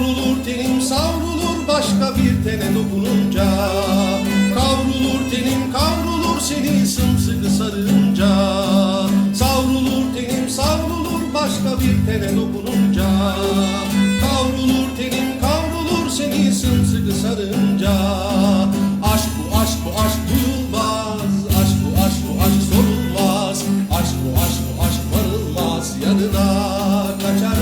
Kavrulur tenim savrulur başka bir tene dokununca. Kavrulur tenim kavrulur seni sımsıkı sarınca. Savrulur tenim savrulur başka bir tene dokununca. Kavrulur tenim kavrulur seni sımsıkı sarınca. Aşk bu aşk bu aşk duyulmaz. Aşk bu aşk bu aşk sorulmaz. Aşk bu aşk bu aşk varılmaz. Yanına kaçar